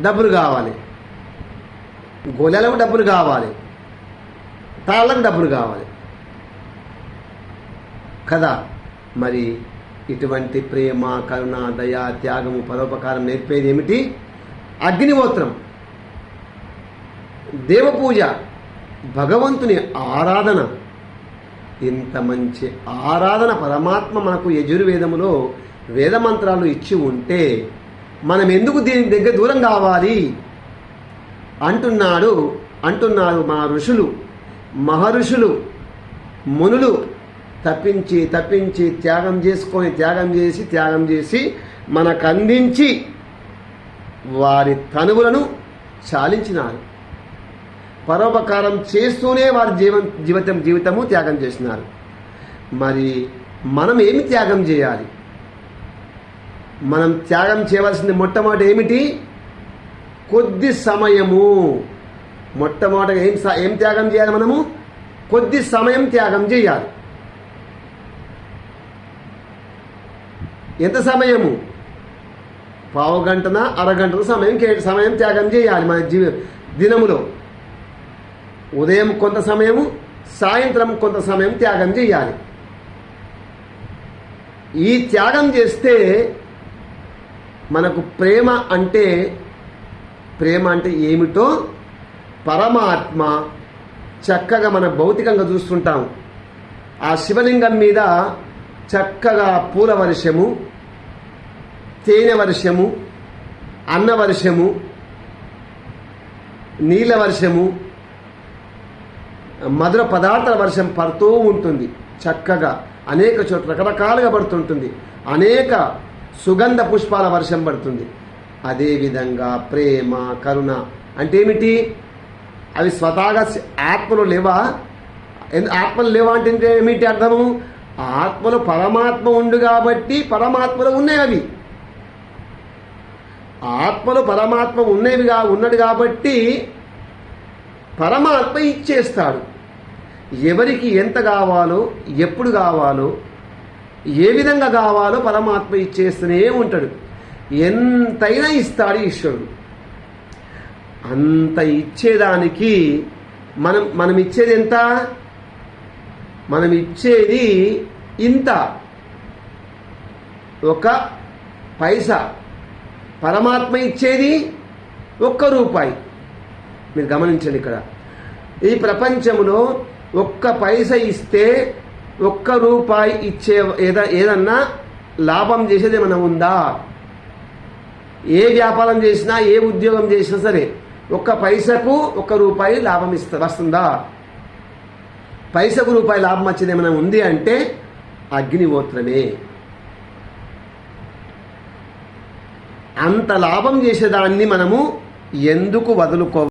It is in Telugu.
డబ్బులు కావాలి. గోళాలకు డబ్బులు కావాలి. తాళ్ళకు డబ్బులు కావాలి. కదా? మరి ఇటువంటి ప్రేమ కరుణ దయ త్యాగము పరోపకారం నేర్పేది ఏమిటి? అగ్నిహోత్రం. దేవపూజ భగవంతుని ఆరాధన. ఇంత మంచి ఆరాధన పరమాత్మ మనకు యజుర్వేదములో వేదమంత్రాలు ఇచ్చి ఉంటే మనం ఎందుకు దీని దగ్గర దూరం కావాలి? అంటున్నాడు అంటున్నారు మా ఋషులు మహర్షులు మునులు. తప్పించి తప్పించి త్యాగం చేసుకొని త్యాగం చేసి త్యాగం చేసి మనకు అందించి వారి తనువులను చాలించినారు. పరోపకారం చేస్తూనే వారి జీవం జీవితం జీవితము త్యాగం చేసినారు. మరి మనం ఏమి త్యాగం చేయాలి? మనం త్యాగం చేయవలసింది మొట్టమొదటి ఏమిటి? కొద్ది సమయము. మొట్టమొదటి ఏం ఏం త్యాగం చేయాలి మనము? కొద్ది సమయం త్యాగం చేయాలి. ఎంత సమయము? పావు గంటన అరగంటన సమయం సమయం త్యాగం చేయాలి మన జీవ దినములో. ఉదయం కొంత సమయము సాయంత్రం కొంత సమయం త్యాగం చేయాలి. ఈ త్యాగం చేస్తే మనకు ప్రేమ అంటే ప్రేమ అంటే ఏమిటో పరమాత్మ చక్కగా మన భౌతికంగా చూస్తుంటాం. ఆ శివలింగం మీద చక్కగా పూల వర్షము తేనె వర్షము అన్న వర్షము నీళ్ళ వర్షము మధుర పదార్థాల వర్షం పడుతూ ఉంటుంది. చక్కగా అనేక చోట్ల రకరకాలుగా పడుతుంటుంది. అనేక సుగంధ పుష్పాల వర్షం పడుతుంది. అదేవిధంగా ప్రేమ కరుణ అంటే ఏమిటి? అవి స్వతహాగా ఆత్మలు ఆత్మలో లేవా? ఎందు- ఆత్మలు లేవా అంటే ఏమిటి అర్థము? ఆత్మలో పరమాత్మ ఉండు కాబట్టి పరమాత్మలో ఉన్నాయి అవి. ఆత్మలో పరమాత్మ ఉన్నవిగా ఉన్నాడు కాబట్టి పరమాత్మ ఇచ్చేస్తాడు. ఎవరికి ఎంత కావాలో ఎప్పుడు కావాలో ఏ విధంగా కావాలో పరమాత్మ ఇచ్చేస్తూనే ఉంటాడు. ఎంతైనా ఇస్తాడు ఈశ్వరుడు. అంత ఇచ్చేదానికి మనం మనం ఇచ్చేది ఎంత? మనం ఇచ్చేది ఇంత. ఒక పైసా. పరమాత్మ ఇచ్చేది ఒక్క రూపాయి. మీరు గమనించండి ఇక్కడ. ఈ ప్రపంచంలో ఒక్క పైస ఇస్తే ఒక్క రూపాయి ఇచ్చే ఏద ఏదన్నా లాభం చేసేది ఏమైనా ఉందా? ఏ వ్యాపారం చేసినా ఏ ఉద్యోగం చేసినా సరే ఒక్క పైసకు ఒక్క రూపాయి లాభం ఇస్త వస్తుందా? పైసకు రూపాయి లాభం వచ్చేది ఏమైనా ఉంది అంటే అగ్నిహోత్రమే. అంత లాభం చేసేదాన్ని మనము ఎందుకు వదులుకో